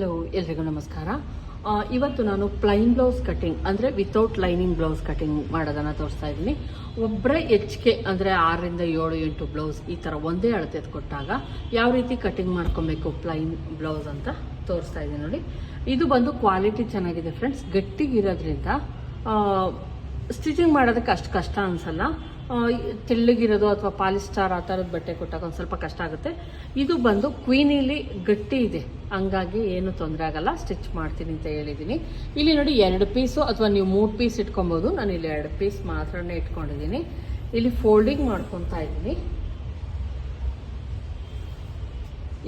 Hello ಎಲ್ರಿಗೂ ನಮಸ್ಕಾರ. ಇವತ್ತು ನಾನು ಪ್ಲೈನ್ ಬ್ಲೌಸ್ ಕಟಿಂಗ್ ಅಂದರೆ ವಿತೌಟ್ ಲೈನಿಂಗ್ ಬ್ಲೌಸ್ ಕಟಿಂಗ್ ಮಾಡೋದನ್ನು ತೋರಿಸ್ತಾ ಇದ್ದೀನಿ. ಒಬ್ಬರೇ ಹೆಚ್ಚಿಗೆ ಅಂದರೆ ಆರರಿಂದ ಏಳು, ಎಂಟು ಬ್ಲೌಸ್ ಈ ಥರ ಒಂದೇ ಅಳತೆ ಕೊಟ್ಟಾಗ ಯಾವ ರೀತಿ ಕಟಿಂಗ್ ಮಾಡ್ಕೊಬೇಕು ಪ್ಲೈನ್ ಬ್ಲೌಸ್ ಅಂತ ತೋರಿಸ್ತಾ ಇದ್ದೀನಿ ನೋಡಿ. ಇದು ಬಂದು ಕ್ವಾಲಿಟಿ ಚೆನ್ನಾಗಿದೆ ಫ್ರೆಂಡ್ಸ್ ಗಟ್ಟಿಗಿರೋದ್ರಿಂದ ಸ್ಟಿಚಿಂಗ್ ಮಾಡೋದಕ್ಕೆ ಅಷ್ಟು ಕಷ್ಟ ಅನಿಸಲ್ಲ. ತೆಳ್ಳಗಿರೋದು ಅಥವಾ ಪಾಲಿಸ್ಟಾರ್ ಆ ಥರದ ಬಟ್ಟೆ ಕೊಟ್ಟಾಗ ಒಂದು ಸ್ವಲ್ಪ ಕಷ್ಟ ಆಗುತ್ತೆ. ಇದು ಬಂದು ಕ್ವೀನಿಲಿ ಗಟ್ಟಿ ಇದೆ. ಹಂಗಾಗಿ ಏನು ತೊಂದರೆ ಆಗಲ್ಲ. ಸ್ಟಿಚ್ ಮಾಡ್ತೀನಿ ಅಂತ ಹೇಳಿದ್ದೀನಿ. ಇಲ್ಲಿ ನೋಡಿ ಎರಡು ಪೀಸು ಅಥವಾ ನೀವು ಮೂರು ಪೀಸ್ ಇಟ್ಕೊಬೋದು. ನಾನು ಇಲ್ಲಿ ಎರಡು ಪೀಸ್ ಮಾತ್ರನೇ ಇಟ್ಕೊಂಡಿದ್ದೀನಿ. ಇಲ್ಲಿ ಫೋಲ್ಡಿಂಗ್ ಮಾಡ್ಕೊತಾ ಇದ್ದೀನಿ.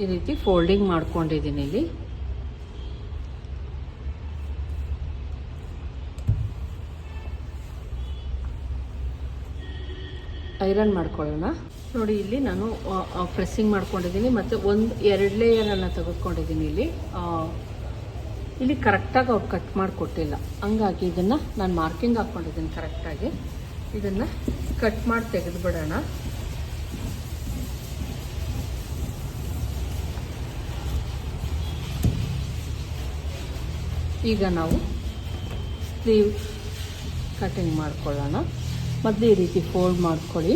ಈ ರೀತಿ ಫೋಲ್ಡಿಂಗ್ ಮಾಡ್ಕೊಂಡಿದ್ದೀನಿ ಇಲ್ಲಿ. ಐರನ್ ಮಾಡ್ಕೊಳ್ಳೋಣ. ನೋಡಿ, ಇಲ್ಲಿ ನಾನು ಪ್ರೆಸ್ಸಿಂಗ್ ಮಾಡ್ಕೊಂಡಿದ್ದೀನಿ ಮತ್ತು ಒಂದು, ಎರಡು ಲೇಯರನ್ನು ತೆಗೆದುಕೊಂಡಿದ್ದೀನಿ ಇಲ್ಲಿ. ಇಲ್ಲಿ ಕರೆಕ್ಟಾಗಿ ಅವ್ರು ಕಟ್ ಮಾಡಿಕೊಟ್ಟಿಲ್ಲ. ಹಂಗಾಗಿ ಇದನ್ನು ನಾನು ಮಾರ್ಕಿಂಗ್ ಹಾಕ್ಕೊಂಡಿದ್ದೀನಿ ಕರೆಕ್ಟಾಗಿ ಇದನ್ನು ಕಟ್ ಮಾಡಿ ತೆಗೆದುಬಿಡೋಣ. ಈಗ ನಾವು ಸ್ಲೀವ್ ಕಟಿಂಗ್ ಮಾಡ್ಕೊಳ್ಳೋಣ. ಮೊದಲು ಈ ರೀತಿ ಫೋಲ್ಡ್ ಮಾಡ್ಕೊಳ್ಳಿ.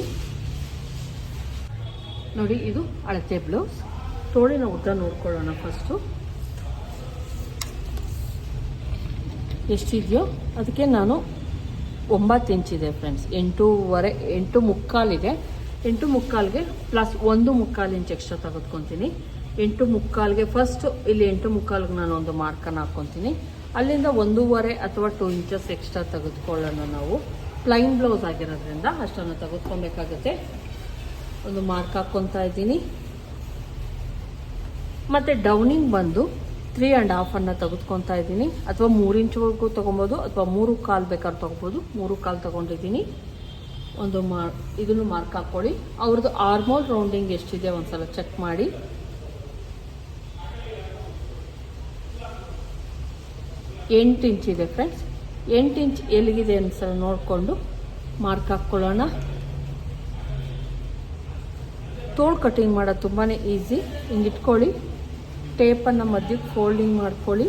ನೋಡಿ, ಇದು ಅಳತೆ ಬ್ಲೌಸ್ ತೋಳಿನ ಉದ್ದ ನೋಡ್ಕೊಳ್ಳೋಣ ಫಸ್ಟು ಎಷ್ಟಿದೆಯೋ? ಅದಕ್ಕೆ ನಾನು ಒಂಬತ್ತು ಇಂಚಿದೆ ಫ್ರೆಂಡ್ಸ್ ಎಂಟೂವರೆ, ಎಂಟು ಮುಕ್ಕಾಲಿದೆ ಎಂಟು ಮುಕ್ಕಾಲಿಗೆ ಪ್ಲಸ್ ಒಂದು ಮುಕ್ಕಾಲು ಇಂಚ್ ಎಕ್ಸ್ಟ್ರಾ ತೆಗೆದುಕೊತೀನಿ. ಎಂಟು ಮುಕ್ಕಾಲಿಗೆ ಫಸ್ಟ್ ಇಲ್ಲಿ ಎಂಟು ಮುಕ್ಕಾಲಿಗೆ ನಾನು ಒಂದು ಮಾರ್ಕನ್ನು ಹಾಕ್ಕೊತೀನಿ. ಅಲ್ಲಿಂದ ಒಂದೂವರೆ ಅಥವಾ ಟೂ ಇಂಚಸ್ ಎಕ್ಸ್ಟ್ರಾ ತೆಗೆದುಕೊಳ್ಳೋಣ ನಾವು. ಪ್ಲೈನ್ ಬ್ಲೌಸ್ ಆಗಿರೋದ್ರಿಂದ ಅಷ್ಟನ್ನು ತೆಗೆದುಕೊಬೇಕಾಗುತ್ತೆ. ಒಂದು ಮಾರ್ಕ್ ಹಾಕ್ಕೊತಾ ಇದ್ದೀನಿ. ಮತ್ತು ಡೌನಿಂಗ್ ಬಂದು ತ್ರೀ ಆ್ಯಂಡ್ ಹಾಫನ್ನು ತೆಗೆದುಕೊತಾ ಇದ್ದೀನಿ. ಅಥವಾ ಮೂರು ಇಂಚ್ವರೆಗೂ ತೊಗೊಬೋದು, ಅಥವಾ ಮೂರು ಕಾಲು ಬೇಕಾದ್ರೆ ತೊಗೊಬೋದು. ಮೂರು ಕಾಲು ತೊಗೊಂಡಿದ್ದೀನಿ. ಒಂದು ಮಾ, ಇದನ್ನು ಮಾರ್ಕ್ ಹಾಕ್ಕೊಳ್ಳಿ. ಅವ್ರದ್ದು ಆರ್ಮೋಲ್ ರೌಂಡಿಂಗ್ ಎಷ್ಟಿದೆ ಒಂದ್ಸಲ ಚೆಕ್ ಮಾಡಿ. ಎಂಟು ಇಂಚ್ ಇದೆ ಫ್ರೆಂಡ್ಸ್ ಎಂಟು ಇಂಚ್ ಎಲ್ಲಿಗಿದೆ ಅಂತ ನೋಡಿಕೊಂಡು ಮಾರ್ಕ್ ಹಾಕ್ಕೊಳ್ಳೋಣ. ತೋಳು ಕಟಿಂಗ್ ಮಾಡೋದು ತುಂಬಾ ಈಸಿ ಹಿಂಗೆ ಇಟ್ಕೊಳ್ಳಿ. ಟೇಪನ್ನು ಮಧ್ಯಕ್ಕೆ ಫೋಲ್ಡಿಂಗ್ ಮಾಡ್ಕೊಳ್ಳಿ.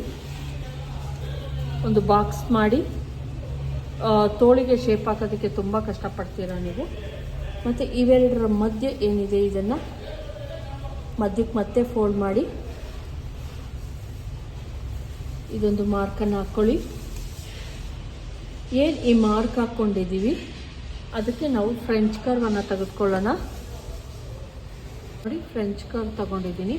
ಒಂದು ಬಾಕ್ಸ್ ಮಾಡಿ. ತೋಳಿಗೆ ಶೇಪ್ ಹಾಕೋದಕ್ಕೆ ತುಂಬ ಕಷ್ಟಪಡ್ತೀರಾ ನೀವು? ಮತ್ತು ಇವೆರಡರ ಮಧ್ಯೆ ಏನಿದೆ ಇದನ್ನು? ಮಧ್ಯಕ್ಕೆ ಮತ್ತೆ ಫೋಲ್ಡ್ ಮಾಡಿ. ಇದೊಂದು ಮಾರ್ಕನ್ನು ಹಾಕ್ಕೊಳ್ಳಿ. ಏನು ಈ ಮಾರ್ಕ್ ಹಾಕ್ಕೊಂಡಿದ್ದೀವಿ? ಅದಕ್ಕೆ ನಾವು ಫ್ರೆಂಚ್ ಕರ್ವನ್ನು ತೆಗೆದುಕೊಳ್ಳೋಣ. ನೋಡಿ ಫ್ರೆಂಚ್ ಕರ್ವ್ ತಗೊಂಡಿದ್ದೀನಿ.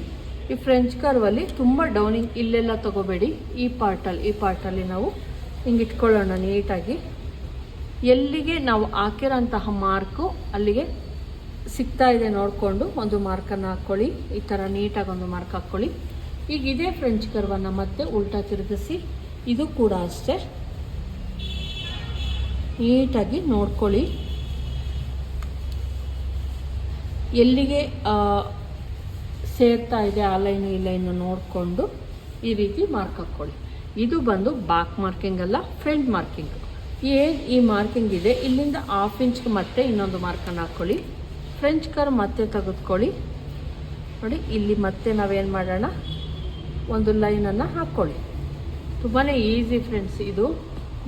ಈ ಫ್ರೆಂಚ್ ಕರ್ವಲ್ಲಿ ತುಂಬ ಡೌನಿಂಗ್ ಇಲ್ಲೆಲ್ಲ ತಗೋಬೇಡಿ. ಈ ಪಾರ್ಟಲ್ಲಿ ಈ ಪಾರ್ಟಲ್ಲಿ ನಾವು ಹಿಂಗೆ ಇಟ್ಕೊಳ್ಳೋಣ ನೀಟಾಗಿ. ಎಲ್ಲಿಗೆ ನಾವು ಹಾಕಿರೋಂತಹ ಮಾರ್ಕು ಅಲ್ಲಿಗೆ ಸಿಗ್ತಾ ಇದೆ ನೋಡಿಕೊಂಡು ಒಂದು ಮಾರ್ಕನ್ನು ಹಾಕ್ಕೊಳ್ಳಿ ಈ ಥರ ನೀಟಾಗಿ ಒಂದು ಮಾರ್ಕ್ ಹಾಕ್ಕೊಳ್ಳಿ ಈಗ ಇದೇ ಫ್ರೆಂಚ್ ಕರ್ವನ್ನು ಮತ್ತೆ ಉಲ್ಟಾ ತಿರುಗಿಸಿ. ಇದು ಕೂಡ ಅಷ್ಟೇ. ನೀಟಾಗಿ ನೋಡ್ಕೊಳ್ಳಿ. ಎಲ್ಲಿಗೆ ಸೇರ್ತಾ ಇದೆ ಆ ಲೈನ್, ಈ ಲೈನು ನೋಡಿಕೊಂಡು ಈ ರೀತಿ ಮಾರ್ಕ್ ಹಾಕ್ಕೊಳ್ಳಿ. ಇದು ಬಂದು ಬ್ಯಾಕ್ ಮಾರ್ಕಿಂಗ್ ಅಲ್ಲ ಫ್ರಂಟ್ ಮಾರ್ಕಿಂಗ್ ಏನು ಈ ಮಾರ್ಕಿಂಗ್ ಇದೆ. ಇಲ್ಲಿಂದ ಹಾಫ್ ಇಂಚ್ಗೆ ಮತ್ತೆ ಇನ್ನೊಂದು ಮಾರ್ಕನ್ನು ಹಾಕ್ಕೊಳ್ಳಿ. ಫ್ರೆಂಚ್ ಕರ್ ಮತ್ತೆ ತೆಗೆದುಕೊಳ್ಳಿ. ನೋಡಿ, ಇಲ್ಲಿ ಮತ್ತೆ ನಾವೇನು ಮಾಡೋಣ? ಒಂದು ಲೈನನ್ನು ಹಾಕ್ಕೊಳ್ಳಿ. ತುಂಬಾ ಈಸಿ ಫ್ರೆಂಡ್ಸ್ ಇದು.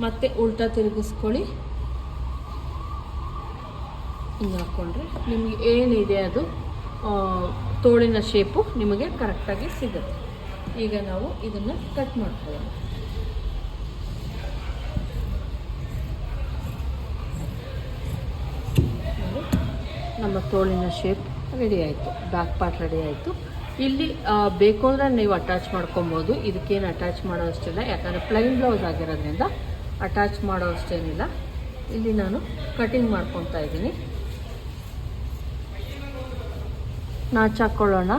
ಮತ್ತೆ ಉಲ್ಟಾ ತಿರುಗಿಸ್ಕೊಳ್ಳಿ. ಹಿಂಗೆ ಹಾಕ್ಕೊಂಡ್ರೆ ನಿಮಗೆ ಏನಿದೆ ಅದು ತೋಳಿನ ಶೇಪು ನಿಮಗೆ ಕರೆಕ್ಟಾಗಿ ಸಿಗುತ್ತೆ. ಈಗ ನಾವು ಇದನ್ನು ಕಟ್ ಮಾಡ್ಕೊಳ್ಳೋಣ. ನಮ್ಮ ತೋಳಿನ ಶೇಪ್ ರೆಡಿ ಆಯಿತು ಬ್ಯಾಕ್ ಪಾರ್ಟ್ ರೆಡಿ ಆಯಿತು. ಇಲ್ಲಿ ಬೇಕು ಅಂದರೆ ನೀವು ಅಟ್ಯಾಚ್ ಮಾಡ್ಕೊಬೋದು. ಇದಕ್ಕೇನು ಅಟ್ಯಾಚ್ ಮಾಡೋ ಅಷ್ಟಿಲ್ಲ ಯಾಕಂದರೆ ಪ್ಲೈನ್ ಬ್ಲೌಸ್ ಆಗಿರೋದ್ರಿಂದ ಅಟ್ಯಾಚ್ ಮಾಡೋ ಅಷ್ಟೇನಿಲ್ಲ ಇಲ್ಲಿ ನಾನು ಕಟಿಂಗ್ ಮಾಡ್ಕೊತಾ ಇದ್ದೀನಿ. ನಾಚ್ ಹಾಕ್ಕೊಳ್ಳೋಣ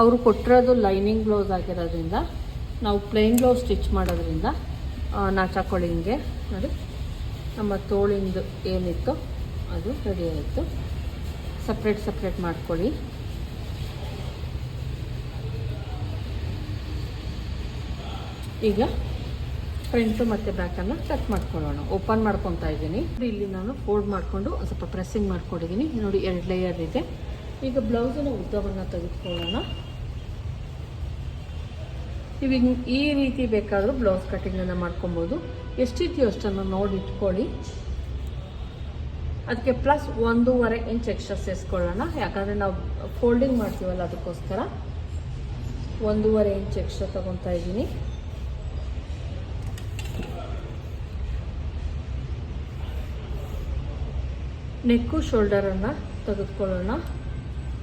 ಅವರು ಕೊಟ್ಟಿರೋದು ಲೈನಿಂಗ್ ಬ್ಲೌಸ್ ಆಗಿರೋದ್ರಿಂದ, ನಾವು ಪ್ಲೇನ್ ಬ್ಲೌಸ್ ಸ್ಟಿಚ್ ಮಾಡೋದ್ರಿಂದ ನಾಚಾಕೊಳ್ಳಿ ಹಿಂಗೆ. ನೋಡಿ. ನಮ್ಮ ತೋಳಿಂದು ಏನಿತ್ತು ಅದು ರೆಡಿ ಆಯಿತು. ಸಪ್ರೇಟ್ ಸಪ್ರೇಟ್ ಮಾಡ್ಕೊಳ್ಳಿ. ಈಗ ಫ್ರಂಟು ಮತ್ತು ಬ್ಯಾಕನ್ನು ಕಟ್ ಮಾಡ್ಕೊಳ್ಳೋಣ. ಓಪನ್ ಮಾಡ್ಕೊತಾ ಇದ್ದೀನಿ. ಇಲ್ಲಿ ನಾನು ಫೋಲ್ಡ್ ಮಾಡಿಕೊಂಡು ಸ್ವಲ್ಪ ಪ್ರೆಸ್ಸಿಂಗ್ ಮಾಡ್ಕೊಂಡಿದ್ದೀನಿ. ನೋಡಿ, ಎರಡು ಲೇಯರ್ ಇದೆ. ಈಗ ಬ್ಲೌಸಿನ ಉದ್ದವನ್ನು ತೆಗೆದುಕೊಳ್ಳೋಣ. ನೀವು ಈ ರೀತಿ ಬೇಕಾದರೂ ಬ್ಲೌಸ್ ಕಟ್ಟಿಂಗನ್ನು ಮಾಡ್ಕೊಬೋದು. ಎಷ್ಟಿದೆಯೋ ಅಷ್ಟನ್ನು ನೋಡಿ ಇಟ್ಕೊಳ್ಳಿ ಅದಕ್ಕೆ ಪ್ಲಸ್ ಒಂದೂವರೆ ಇಂಚ್ ಎಕ್ಸ್ಟ್ರಾ ಸೇರಿಸ್ಕೊಳ್ಳೋಣ. ಯಾಕಂದರೆ ನಾವು ಫೋಲ್ಡಿಂಗ್ ಮಾಡ್ತೀವಲ್ಲ ಅದಕ್ಕೋಸ್ಕರ. ಒಂದೂವರೆ ಇಂಚ್ ಎಕ್ಸ್ಟ್ರಾ ತಗೊತಾ ಇದ್ದೀನಿ. ನೆಕ್ಕು ಶೋಲ್ಡರನ್ನು ತೆಗೆದುಕೊಳ್ಳೋಣ.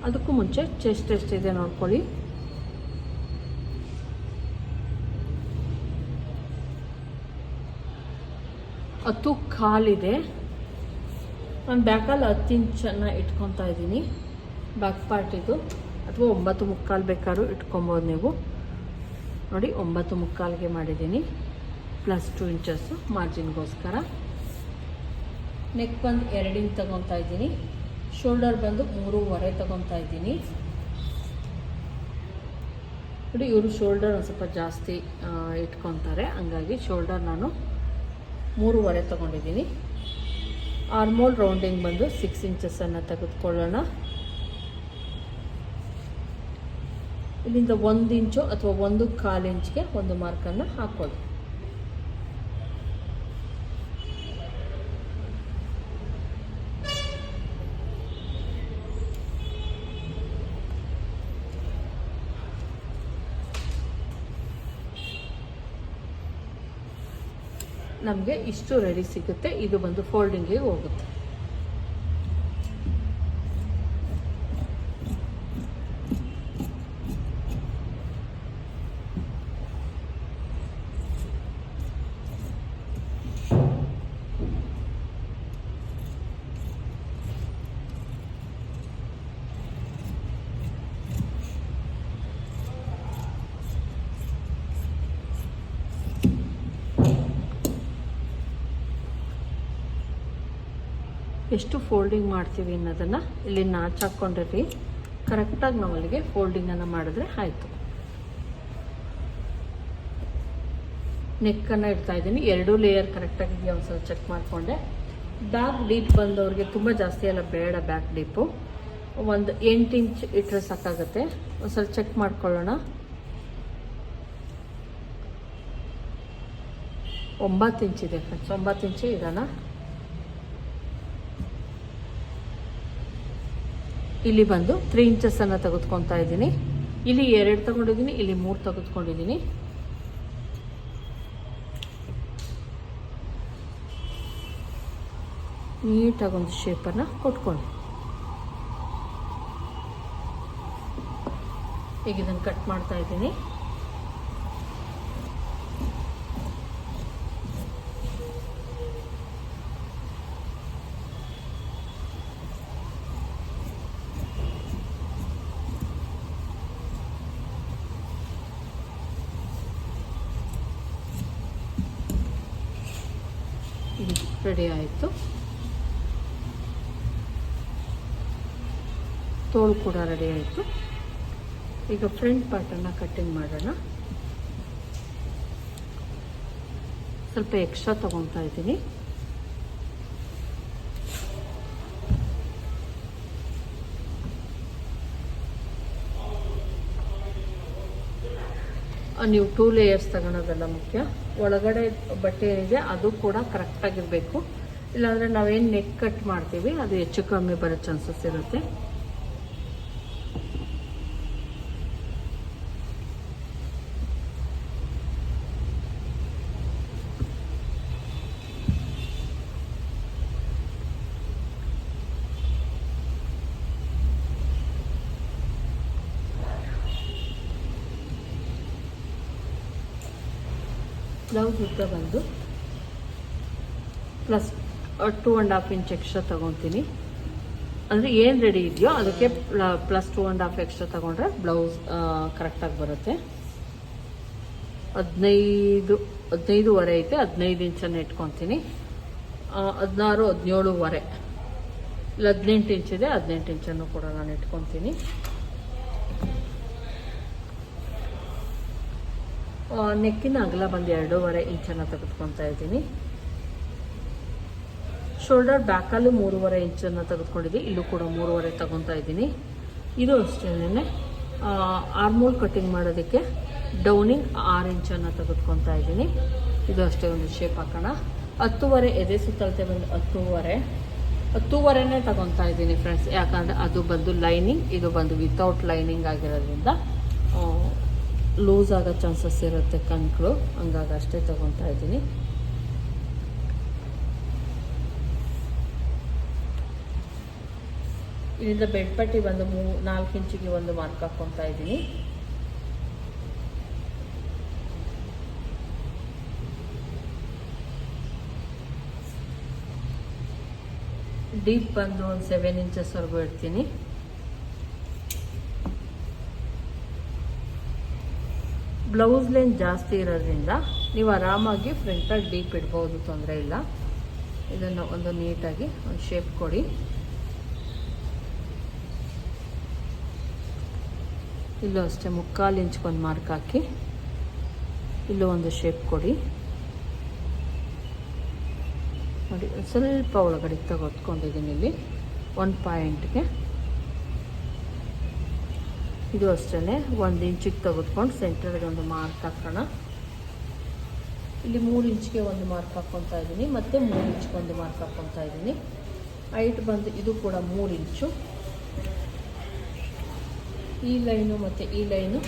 ಅದಕ್ಕೂ ಮುಂಚೆ ಚೆಸ್ಟ್ ಎಷ್ಟಿದೆ ನೋಡ್ಕೊಳ್ಳಿ. ಹತ್ತು ಕಾಲಿದೆ. ನಾನು ಬ್ಯಾಕಲ್ಲಿ ಹತ್ತು ಇಂಚನ್ನು ಇಟ್ಕೊತಾ ಇದ್ದೀನಿ. ಬ್ಯಾಕ್ ಪಾರ್ಟ್ ಇದು. ಅಥವಾ ಒಂಬತ್ತು ಮುಕ್ಕಾಲು ಬೇಕಾದ್ರೂ ಇಟ್ಕೊಬೋದು ನೀವು. ನೋಡಿ, ಒಂಬತ್ತು ಮುಕ್ಕಾಲಿಗೆ ಮಾಡಿದ್ದೀನಿ. ಪ್ಲಸ್ ಟು ಇಂಚಸ್ಸು ಮಾರ್ಜಿನ್ಗೋಸ್ಕರ ನೆಕ್ ಬಂದು ಎರಡು ಇಂಚ್ ತಗೊತಾ ಇದ್ದೀನಿ. ಶೋಲ್ಡರ್ ಬಂದು ಮೂರುವರೆ ತಗೊತಾ ಇದ್ದೀನಿ. ನೋಡಿ, ಇವರು ಶೋಲ್ಡರ್ ಒಂದು ಸ್ವಲ್ಪ ಜಾಸ್ತಿ ಇಟ್ಕೊತಾರೆ. ಹಂಗಾಗಿ ಶೋಲ್ಡರ್ ನಾನು ಮೂರುವರೆ ತಗೊಂಡಿದ್ದೀನಿ. ಆರ್ಮೋಲ್ ರೌಂಡಿಂಗ್ ಬಂದು ಸಿಕ್ಸ್ ಇಂಚಸ್ಸನ್ನು ತೆಗೆದುಕೊಳ್ಳೋಣ. ಇಲ್ಲಿಂದ ಒಂದು ಇಂಚು ಅಥವಾ ಒಂದು ಕಾಲು ಇಂಚ್ಗೆ ಒಂದು ಮಾರ್ಕನ್ನು ಹಾಕೊಳ್ಳಿ. ನಮಗೆ ಇಷ್ಟು ರೆಡಿ ಸಿಗುತ್ತೆ. ಇದು ಬಂದು ಫೋಲ್ಡಿಂಗಿಗೆ ಹೋಗುತ್ತೆ. ಎಷ್ಟು ಫೋಲ್ಡಿಂಗ್ ಮಾಡ್ತೀವಿ ಅನ್ನೋದನ್ನು ಇಲ್ಲಿ ನಾಚ್ ಹಾಕ್ಕೊಂಡಿರಿ ಕರೆಕ್ಟಾಗಿ ನಾವು ಅಲ್ಲಿಗೆ ಫೋಲ್ಡಿಂಗನ್ನು ಮಾಡಿದ್ರೆ ಆಯಿತು. ನೆಕ್ಕನ್ನು ಇಡ್ತಾ ಇದ್ದೀನಿ. ಎರಡೂ ಲೇಯರ್ ಕರೆಕ್ಟಾಗಿದೆಯಾ ಒಂದು ಸಲ ಚೆಕ್ ಮಾಡಿಕೊಂಡೆ. ಬ್ಯಾಕ್ ಡೀಪ್ ಬಂದವ್ರಿಗೆ ತುಂಬ ಜಾಸ್ತಿ ಎಲ್ಲ ಬೇಡ ಬ್ಯಾಕ್ ಡೀಪು ಒಂದು ಎಂಟು ಇಂಚ್ ಇಟ್ಟರೆ ಸಾಕಾಗುತ್ತೆ. ಒಂದು ಸಲ ಚೆಕ್ ಮಾಡ್ಕೊಳ್ಳೋಣ. ಒಂಬತ್ತು ಇಂಚಿದೆ ಫ್ರೆಂಡ್ಸ್ ಒಂಬತ್ತು ಇಂಚು ಇಡೋಣ ಇಲ್ಲಿ ಬಂದು ತ್ರೀ ಇಂಚಸ್ಸನ್ನು ತೆಗೆದುಕೊತಾ ಇದ್ದೀನಿ. ಇಲ್ಲಿ ಎರಡು ತಗೊಂಡಿದ್ದೀನಿ, ಇಲ್ಲಿ ಮೂರು ತೆಗೆದುಕೊಂಡಿದ್ದೀನಿ. ನೀಟಾಗಿ ಒಂದು ಶೇಪನ್ನು ಕೊಟ್ಕೊಂಡು ಈಗ ಇದನ್ನು ಕಟ್ ಮಾಡ್ತಾ ಇದ್ದೀನಿ ಇದು ರೆಡಿ ಆಯಿತು. ತೋಳು ಕೂಡ ರೆಡಿ ಆಯಿತು. ಈಗ ಫ್ರಂಟ್ ಪಾರ್ಟನ್ನು ಕಟ್ಟಿಂಗ್ ಮಾಡೋಣ. ಸ್ವಲ್ಪ ಎಕ್ಸ್ಟ್ರಾ ತಗೊತಾ ಇದ್ದೀನಿ. ನೀವು ಟೂ ಲೇಯರ್ಸ್ ತಗೊಳೋದೆಲ್ಲ ಮುಖ್ಯ. ಒಳಗಡೆ ಬಟ್ಟೆ ಏನಿದೆ ಅದು ಕೂಡ ಕರೆಕ್ಟಾಗಿರಬೇಕು ಇಲ್ಲಾಂದರೆ ನಾವೇನು ನೆಕ್ ಕಟ್ ಮಾಡ್ತೀವಿ, ಅದು ಹೆಚ್ಚು ಕಮ್ಮಿ ಬರೋ ಚಾನ್ಸಸ್ ಇರುತ್ತೆ. ಬ್ಲೌಸ್ ಉದ್ದ ಬಂದು plus two and half inch extra ತೊಗೊತೀನಿ. ಅಂದರೆ ಏನು ರೆಡಿ ಇದೆಯೋ ಅದಕ್ಕೆ plus two and half extra ತೊಗೊಂಡ್ರೆ ಬ್ಲೌಸ್ ಕರೆಕ್ಟಾಗಿ ಬರುತ್ತೆ. ಹದಿನೈದು, ಹದಿನೈದುವರೆ ಐತೆ, ಹದಿನೈದು ಇಂಚನ್ನು ಇಟ್ಕೊತೀನಿ. ಹದಿನಾರು ಹದಿನೇಳುವರೆ ಇಲ್ಲ ಹದಿನೆಂಟು ಇಂಚಿದೆ ಹದಿನೆಂಟು ಇಂಚನ್ನು ಕೂಡ ನಾನು ಇಟ್ಕೊತೀನಿ. ನೆಕ್ಕಿನ ಅಗಲ ಬಂದು ಎರಡೂವರೆ ಇಂಚನ್ನು ತೆಗೆದುಕೊತಾ ಇದ್ದೀನಿ. ಶೋಲ್ಡರ್ ಬ್ಯಾಕಲ್ಲೂ ಮೂರುವರೆ ಇಂಚನ್ನು ತೆಗೆದುಕೊಂಡಿದ್ದೀನಿ ಇಲ್ಲೂ ಕೂಡ ಮೂರುವರೆ ತಗೊತಾ ಇದ್ದೀನಿ. ಇದು ಅಷ್ಟೇನೆ ಆರ್ಮೋಲ್ ಕಟ್ಟಿಂಗ್ ಮಾಡೋದಕ್ಕೆ ಡೌನಿಂಗ್ ಆರು ಇಂಚನ್ನು ತೆಗೆದುಕೊತಾ ಇದ್ದೀನಿ. ಇದು ಅಷ್ಟೇ ಒಂದು ಶೇಪ್ ಹಾಕೋಣ. ಹತ್ತುವರೆ ಎದೆ ಸುತ್ತಳತೆ ಬಂದು ಹತ್ತುವರೆ. ಹತ್ತುವರೆನೇ ತಗೊತಾ ಇದ್ದೀನಿ ಫ್ರೆಂಡ್ಸ್ ಯಾಕಂದರೆ ಅದು ಬಂದು ಲೈನಿಂಗ್ ಇದು ಬಂದು ವಿತೌಟ್ ಲೈನಿಂಗ್ ಆಗಿರೋದ್ರಿಂದ ಲೂಸ್ ಆಗೋ ಚಾನ್ಸಸ್ ಇರುತ್ತೆ ಕಣ್ಗಳು ಹಂಗಾಗಿ ಅಷ್ಟೇ ತಗೊತಾ ಇದ್ದೀನಿ. ಇಲ್ಲಿಂದ ಬೆಡ್ಪಟ್ಟಿ ಬಂದು ಮೂ, ನಾಲ್ಕು ಇಂಚಿಗೆ ಒಂದು ಮಾರ್ಕ್ ಹಾಕ್ಕೊತಾ ಇದ್ದೀನಿ. ಡೀಪ್ ಬಂದು ಒಂದು ಸೆವೆನ್ ಇಂಚಸ್ವರೆಗೂ ಇಡ್ತೀನಿ. ಬ್ಲೌಸ್ ಲೆಂತ್ ಜಾಸ್ತಿ ಇರೋದ್ರಿಂದ ನೀವು ಆರಾಮಾಗಿ ಫ್ರಂಟಲ್ಲಿ ಡೀಪ್ ಇಡ್ಬೋದು, ತೊಂದರೆ ಇಲ್ಲ. ಇದನ್ನು ಒಂದು ನೀಟಾಗಿ ಒಂದು ಶೇಪ್ ಕೊಡಿ. ಇಲ್ಲೂ ಅಷ್ಟೇ ಮುಕ್ಕಾಲು ಇಂಚ್ಗೊಂದು ಮಾರ್ಕ್ ಹಾಕಿ ಇಲ್ಲೂ ಒಂದು ಶೇಪ್ ಕೊಡಿ. ನೋಡಿ, ಸ್ವಲ್ಪ ಒಳಗಡೆ ತೆಗೆದುಕೊಂಡಿದ್ದೀನಿ ಇಲ್ಲಿ. ಒಂದು ಪಾಯಿಂಟ್ಗೆ ಇದು ಅಷ್ಟೇ ಒಂದು ಇಂಚಿಗೆ ತೆಗೆದುಕೊಂಡು ಸೆಂಟರ್ಗೆ ಒಂದು ಮಾರ್ಕ್ ಹಾಕೋಣ. ಇಲ್ಲಿ ಮೂರು ಇಂಚಿಗೆ ಒಂದು ಮಾರ್ಕ್ ಹಾಕ್ಕೊತಾ ಇದ್ದೀನಿ. ಮತ್ತು ಮೂರು ಇಂಚ್ಗೆ ಒಂದು ಮಾರ್ಕ್ ಹಾಕ್ಕೊತಾ ಇದ್ದೀನಿ. ಹೈಟ್ ಬಂದು ಇದು ಕೂಡ ಮೂರು ಇಂಚು ಈ ಲೈನು ಮತ್ತು ಈ ಲೈನು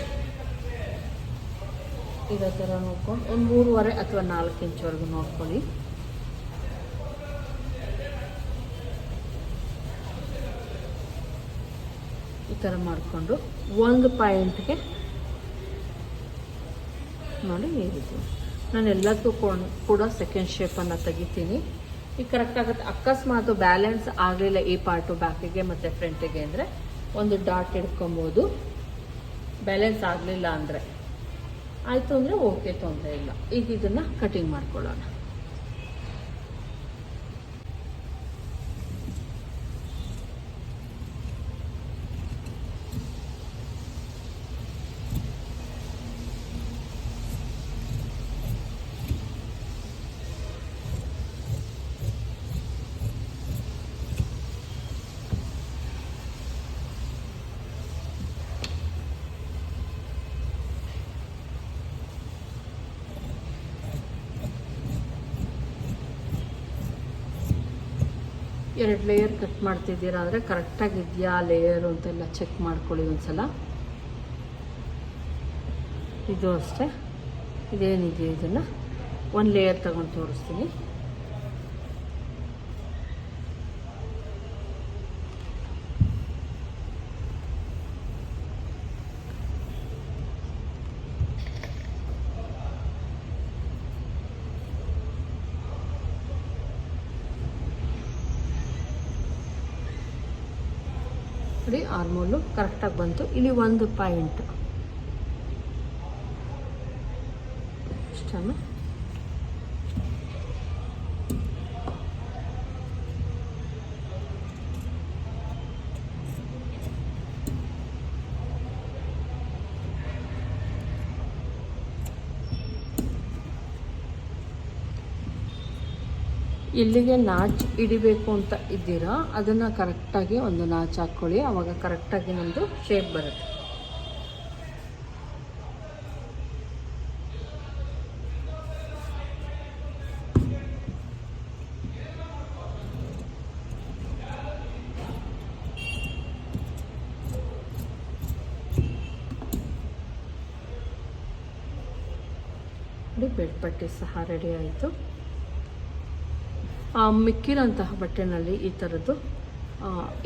ಇರೋ ಥರ ನೋಡ್ಕೊಂಡು, ಒಂದು ಮೂರುವರೆ ಅಥವಾ ನಾಲ್ಕು ಇಂಚ್ವರೆಗೂ ನೋಡ್ಕೊಳ್ಳಿ. ಥರ ಮಾಡಿಕೊಂಡು ಒಂದು ಪಾಯಿಂಟ್ಗೆ ನೋಡಿ ರೀತಿ. ನಾನು ಎಲ್ಲದಕ್ಕೂ ಕೊಂಡ್- ಕೂಡ ಸೆಕೆಂಡ್ ಶೇಪನ್ನು ತೆಗಿತೀನಿ. ಈಗ ಕರೆಕ್ಟ್ ಆಗುತ್ತೆ. ಅಕಸ್ಮಾತ್ ಬ್ಯಾಲೆನ್ಸ್ ಆಗಲಿಲ್ಲ ಈ ಪಾರ್ಟು ಬ್ಯಾಕಿಗೆ ಮತ್ತು ಫ್ರಂಟಿಗೆ ಅಂದರೆ ಒಂದು ಡಾಟ್ ಹಿಡ್ಕೊಬೋದು. ಬ್ಯಾಲೆನ್ಸ್ ಆಗಲಿಲ್ಲ ಅಂದರೆ. ಆಯಿತು ಅಂದರೆ ಓಕೆ ತೊಂದರೆ ಇಲ್ಲ. ಈಗ ಇದನ್ನು ಕಟಿಂಗ್ ಮಾಡ್ಕೊಳ್ಳೋಣ. ಎರಡು ಲೇಯರ್ ಕಟ್ ಮಾಡ್ತಿದ್ದೀರಾ ಅಂದರೆ ಕರೆಕ್ಟಾಗಿ ಇದೆಯಾ ಲೇಯರು ಅಂತೆಲ್ಲ ಚೆಕ್ ಮಾಡ್ಕೊಳ್ಳಿ ಒಂದ್ಸಲ. ಇದು ಅಷ್ಟೇ. ಇದೇನಿದೆಯೋ ಇದನ್ನು? ಒಂದು ಲೇಯರ್ ತಗೊಂಡು ತೋರಿಸ್ತೀನಿ. ಆರ್ಮೋಲು ಕರೆಕ್ಟಾಗಿ ಬಂತು. ಇಲ್ಲಿ ಒಂದು ಪಾಯಿಂಟ್. ಇಷ್ಟನ್ನು ಇಲ್ಲಿಗೆ ನಾಚ್ ಹಿಡಿಬೇಕು ಅಂತ ಇದ್ದೀರಾ, ಅದನ್ನು ಕರೆಕ್ಟಾಗಿ ಒಂದು ನಾಚ್ ಹಾಕ್ಕೊಳ್ಳಿ ಆವಾಗ ಕರೆಕ್ಟಾಗಿ ನಮ್ಮದು ಶೇಪ್ ಬರುತ್ತೆ. ನೋಡಿ ಬೆಡ್ ಪಟ್ಟಿ ಸಹ ರೆಡಿ ಆಯಿತು. ಮಿಕ್ಕಿರೋಂತಹ ಬಟ್ಟೆನಲ್ಲಿ ಈ ಥರದ್ದು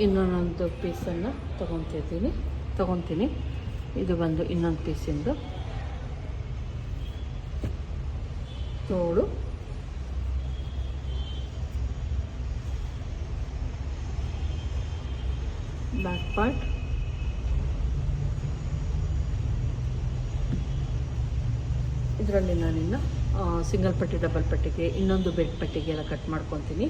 ಇನ್ನೊಂದೊಂದು ಪೀಸನ್ನು ತೊಗೊತಿದ್ದೀನಿ, ತೊಗೊತೀನಿ. ಇದು ಬಂದು ಇನ್ನೊಂದು ಪೀಸಿಂದು. ತೋಳು. ಬ್ಯಾಕ್ ಪಾರ್ಟ್ ಇದರಲ್ಲಿ ನಾನಿನ್ನು ಸಿಂಗಲ್ ಪಟ್ಟಿ ಡಬಲ್ ಪಟ್ಟಿಗೆ ಇನ್ನೊಂದು ಬೆಡ್ ಪಟ್ಟಿಗೆ ಎಲ್ಲ ಕಟ್ ಮಾಡ್ಕೊತೀನಿ.